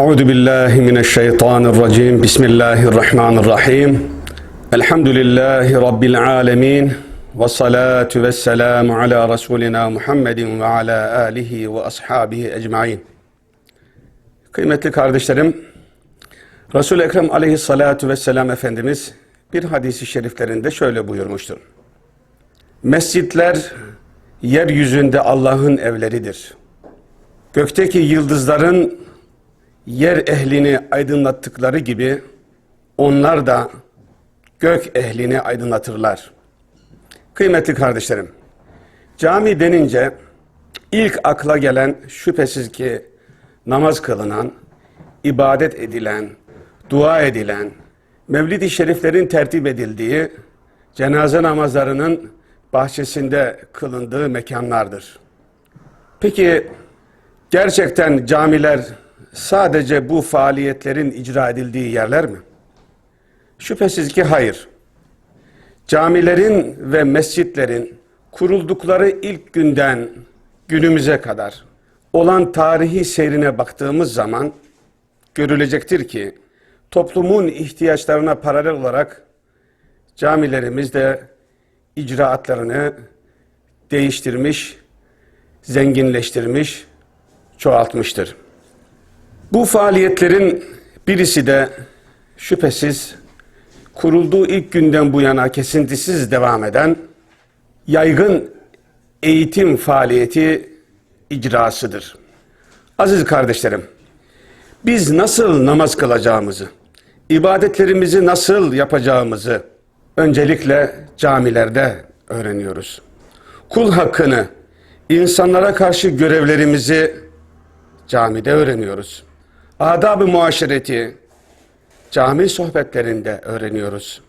أعوذ بالله من الشيطان الرجيم بسم الله الرحمن الرحيم الحمد لله رب العالمين والصلاة والسلام على رسولنا محمد وعلى آله وأصحابه أجمعين Kıymetli kardeşlerim, Resul-i Ekrem aleyhissalatu vesselam Efendimiz bir hadisi şeriflerinde şöyle buyurmuştur. Mescitler yeryüzünde Allah'ın evleridir. Gökteki yıldızların yer ehlini aydınlattıkları gibi onlar da gök ehlini aydınlatırlar. Kıymetli kardeşlerim, cami denince ilk akla gelen şüphesiz ki namaz kılınan, ibadet edilen, dua edilen, Mevlid-i Şeriflerin tertip edildiği, cenaze namazlarının bahçesinde kılındığı mekanlardır. Peki gerçekten camiler sadece bu faaliyetlerin icra edildiği yerler mi? Şüphesiz ki hayır. Camilerin ve mescitlerin kuruldukları ilk günden günümüze kadar olan tarihi seyrine baktığımız zaman görülecektir ki toplumun ihtiyaçlarına paralel olarak camilerimiz de icraatlarını değiştirmiş, zenginleştirmiş, çoğaltmıştır. Bu faaliyetlerin birisi de şüphesiz kurulduğu ilk günden bu yana kesintisiz devam eden yaygın eğitim faaliyeti icrasıdır. Aziz kardeşlerim, biz nasıl namaz kılacağımızı, ibadetlerimizi nasıl yapacağımızı öncelikle camilerde öğreniyoruz. Kul hakkını, insanlara karşı görevlerimizi camide öğreniyoruz. Adab-ı muaşereti cami sohbetlerinde öğreniyoruz.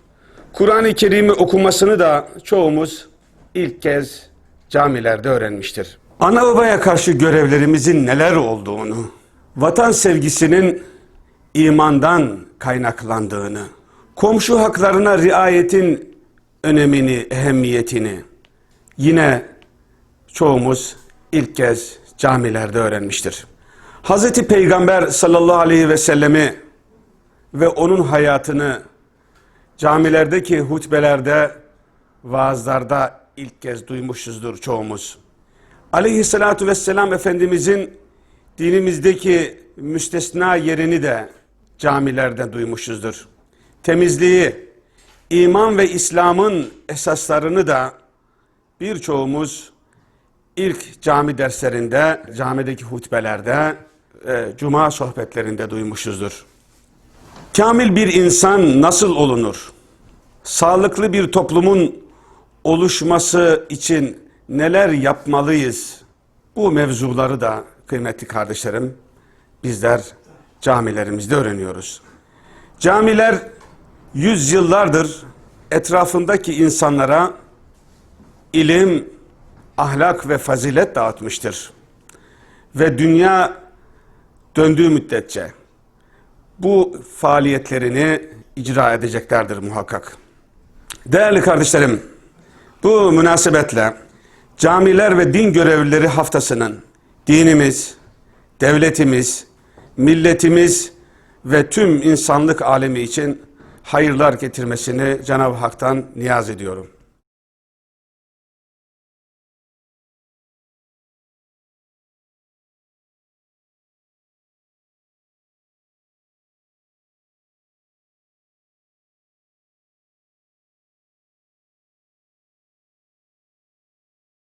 Kur'an-ı Kerim'i okumasını da çoğumuz ilk kez camilerde öğrenmiştir. Ana babaya karşı görevlerimizin neler olduğunu, vatan sevgisinin imandan kaynaklandığını, komşu haklarına riayetin önemini, ehemmiyetini yine çoğumuz ilk kez camilerde öğrenmiştir. Hazreti Peygamber sallallahu aleyhi ve sellemi ve onun hayatını camilerdeki hutbelerde, vaazlarda ilk kez duymuşuzdur çoğumuz. Aleyhissalatu vesselam Efendimizin dinimizdeki müstesna yerini de camilerde duymuşuzdur. Temizliği, iman ve İslam'ın esaslarını da birçoğumuz ilk cami derslerinde, camideki hutbelerde, e, cuma sohbetlerinde duymuşuzdur. Kamil bir insan nasıl olunur? Sağlıklı bir toplumun oluşması için neler yapmalıyız? Bu mevzuları da kıymetli kardeşlerim bizler camilerimizde öğreniyoruz. Camiler yüzyıllardır etrafındaki insanlara ilim, ahlak ve fazilet dağıtmıştır. Ve dünya döndüğü müddetçe bu faaliyetlerini icra edeceklerdir muhakkak. Değerli kardeşlerim, bu münasebetle camiler ve din görevlileri haftasının dinimiz, devletimiz, milletimiz ve tüm insanlık alemi için hayırlar getirmesini Cenab-ı Hak'tan niyaz ediyorum.